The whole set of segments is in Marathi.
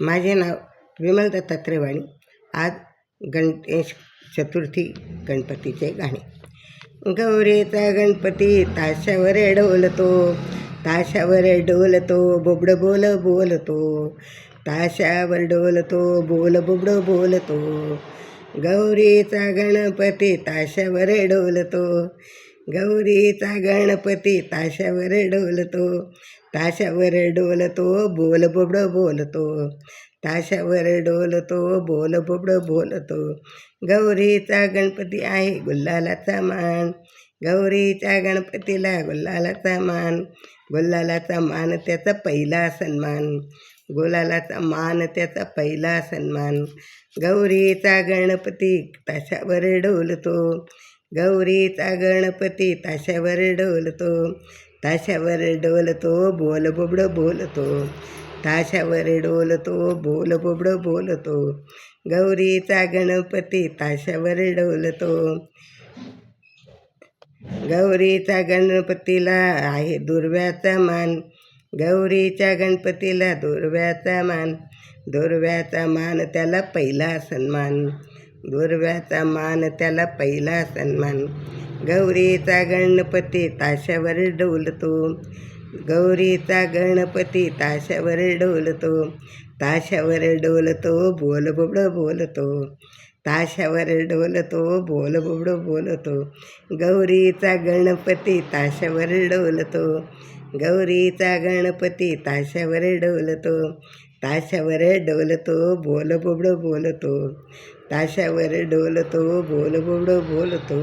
माझे नाव विमल दत्तात्रय वाणी आज गणेश चतुर्थी गणपतीचे गाणे. गौरीचा गणपती ताशावर डोलतो ताशावर डोलतो बोबड बोल बोलतो ताशावर डोलतो बोल बोबड बोलतो. गौरीचा गणपती ताशावर डोलतो गौरीचा गणपती ताशावर डोलतो ताशावर डोलतो बोल बोबडं बोलतो. ताशावर डोलतो बोल बोबडं बोलतो. गौरीचा गणपती आहे गुल्लालाचा मान. गौरीच्या गणपतीला गुल्लालाचा मान. गुल्लालाचा मान त्याचा पहिला सन्मान. गुलालाचा मान त्याचा पहिला सन्मान. गौरीचा गणपती ताशावर डोलतो गौरीचा गणपती ताशावर डोलतो ताशावर डोलतो बोल बोबडं बोलतो ताशावर डोलतो बोल बोबडं बोलतो. गौरीचा गणपती ताशावर डोलतो. गौरीचा गणपतीला आहे दुर्व्याचा मान. गौरीच्या गणपतीला दुर्व्याचा मान. दुर्व्याचा मान त्याला पहिला सन्मान. गोरव्याचा मान त्याला पहिला सन्मान. गौरीचा गणपती ताशावर डोलतो. गौरीचा गणपती ताशावर डोलतो. ताशावर डोलतो बोल बोलतो. ताशावर डोलतो बोल बोलतो. गौरीचा गणपती ताशावर डोलतो. गौरीचा गणपती ताशावर डोलतो. ताशावर डोलतो बोल बोबडं बोलतो. ताशावर डोलतो बोल बोबडं बोलतो.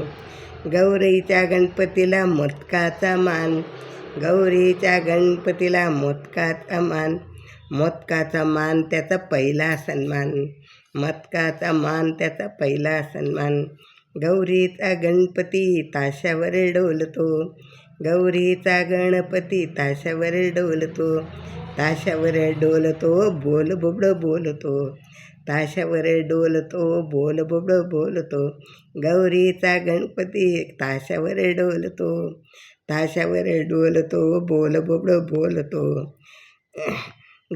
गौरीच्या गणपतीला मोदकाचा मान. गौरीच्या गणपतीला मोदकाचा मान. मोदकाचा मान त्याचा पहिला सन्मान. मोदकाचा मान त्याचा पहिला सन्मान. गौरीचा गणपती ताशावर डोलतो. गौरीचा गणपती ताशावर डोलतो. ताशावर डोलतो बोल बुबड बोलतो. ताशावर डोलतो बोल बुबड बोलतो. गौरीचा गणपती ताशावर डोलतो. ताशावर डोलतो बोल बुबड बोलतो.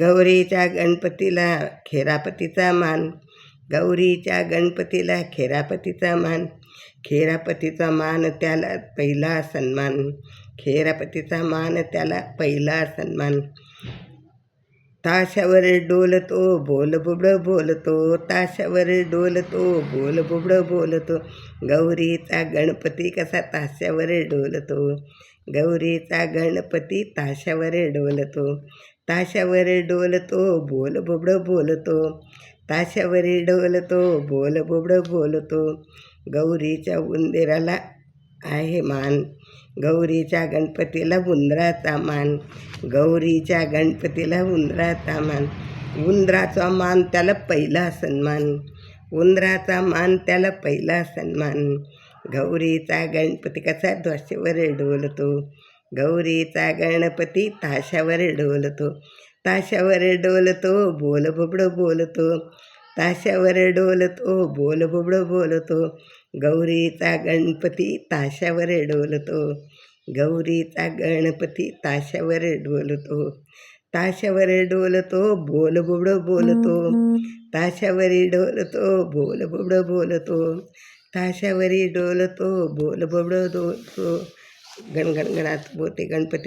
गौरीच्या गणपतीला खेरापतीचा मान. गौरीच्या गणपतीला खेरापतीचा मान. खेरापतीचा मान त्याला पहिला सन्मान. खेरापतीचा मान त्याला पहिला सन्मान. ताशावर डोलतो बोल बुबडं बोलतो. ताशावर डोलतो बोल बुबडं बोलतो. गौरीचा गणपती कसा ताशावर डोलतो? गौरीचा गणपती ताशावर डोलतो. ताशावर डोलतो बोल बुबडं बोलतो. ताशावर डोलतो बोल बुबडं बोलतो. गौरीच्या उंदिराला आहे मान. गौरीच्या गणपतीला उंदराचा मान. गौरीच्या गणपतीला उंदराचा मान. उंदराचा मान त्याला पहिला सन्मान. उंदराचा मान त्याला पहिला सन्मान. गौरीचा गणपती कसा ध्वशीवर डोलतो. गौरीचा गणपती ताशावर डोलतो. ताशावर डोलतो बोल बुबड बोलतो. ताशावर डोलतो बोल बुबड बोलतो. गौरीचा गणपती ताशावर डोलतो. गौरीचा गणपती ताशावर डोलतो. ताशावर डोलतो बोल बुबड बोलतो. ताशावर डोलतो बोल बुबड बोलतो. ताशावरी डोलतो बोल बुबड डोलतो गणगणगणात बोते गणपती.